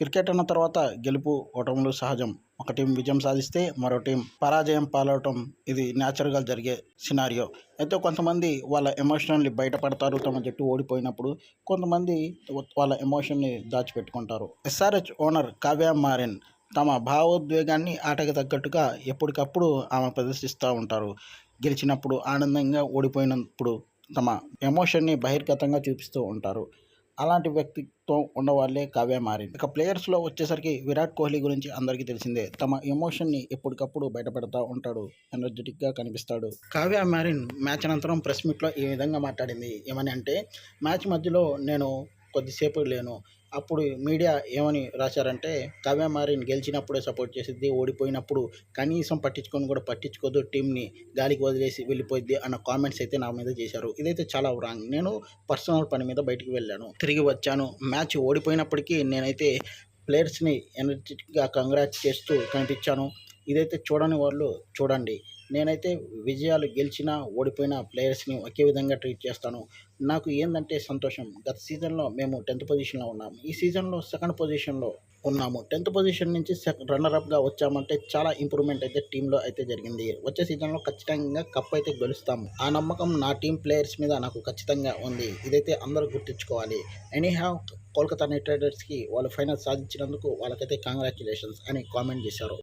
Cricket అన్న తర్వాత గెలుపు ఓటములు సహజం. ఒక టీం విజయం సాధిస్తే మరో టీం పరాజయం పాలవటం ఇది న్యాచురల్గా జరిగే సినారియో. అయితే కొంతమంది వాళ్ళ ఎమోషనల్ని బయటపడతారు తమ జట్టు ఓడిపోయినప్పుడు కొంతమంది వాళ్ళ ఎమోషన్ని దాచిపెట్టుకుంటారు. S R H owner Kavya Maran తమ భావోద్వేగాన్ని ఆటకు తగ్గట్టుగా ఎప్పటికప్పుడు ఆమె ప్రదర్శిస్తూ ఉంటారు. గెలిచినప్పుడు ఆనందంగా ఓడిపోయినప్పుడు తమ ఎమోషన్ని బహిర్గతంగా చూపిస్తూ ఉంటారు. అలాంటి వ్యక్తిత్వం ఉన్నవాళ్ళే కావ్య మారింది. ఇక ప్లేయర్స్లో వచ్చేసరికి విరాట్ కోహ్లీ గురించి అందరికీ తెలిసిందే. తమ ఎమోషన్ని ఎప్పటికప్పుడు బయటపెడతా ఉంటాడు. ఎనర్జెటిక్గా కనిపిస్తాడు. కావ్య మారిన్ మ్యాచ్ అనంతరం ప్రెస్ మీట్లో ఈ విధంగా మాట్లాడింది. ఏమని అంటే మ్యాచ్ మధ్యలో నేను కొద్దిసేపు లేను. అప్పుడు మీడియా ఏమని రాశారంటే కావ్యమారిని గెలిచినప్పుడే సపోర్ట్ చేసిద్ది ఓడిపోయినప్పుడు కనీసం పట్టించుకొని కూడా పట్టించుకోదు టీంని గాలికి వదిలేసి వెళ్ళిపోద్ది అన్న కామెంట్స్ అయితే నా మీద చేశారు. ఇదైతే చాలా రాంగ్. నేను పర్సనల్ పని మీద బయటికి వెళ్ళాను. తిరిగి వచ్చాను. మ్యాచ్ ఓడిపోయినప్పటికీ నేనైతే ప్లేయర్స్ని ఎనర్జెటిక్గా కంగ్రాట్స్ చేస్తూ కనిపించాను. ఇదైతే చూడని వాళ్ళు చూడండి. నేనైతే విజయాలు గెలిచినా ఓడిపోయిన ప్లేయర్స్ని ఒకే విధంగా ట్రీట్ చేస్తాను. నాకు ఏంటంటే సంతోషం. గత సీజన్లో మేము టెన్త్ పొజిషన్లో ఉన్నాము ఈ సీజన్లో సెకండ్ పొజిషన్లో ఉన్నాము. టెన్త్ పొజిషన్ నుంచి రన్నర్ అప్గా వచ్చామంటే చాలా ఇంప్రూవ్మెంట్ అయితే టీంలో అయితే జరిగింది. వచ్చే సీజన్లో ఖచ్చితంగా కప్ అయితే గెలుస్తాము ఆ నమ్మకం నా టీం ప్లేయర్స్ మీద నాకు ఖచ్చితంగా ఉంది. ఇదైతే అందరూ గుర్తించుకోవాలి. ఎనీ హ్యావ్ కోల్కతా నైట్ రైడర్స్కి వాళ్ళు ఫైనల్ సాధించినందుకు వాళ్ళకైతే కంగ్రాచులేషన్స్ అని కామెంట్ చేశారు.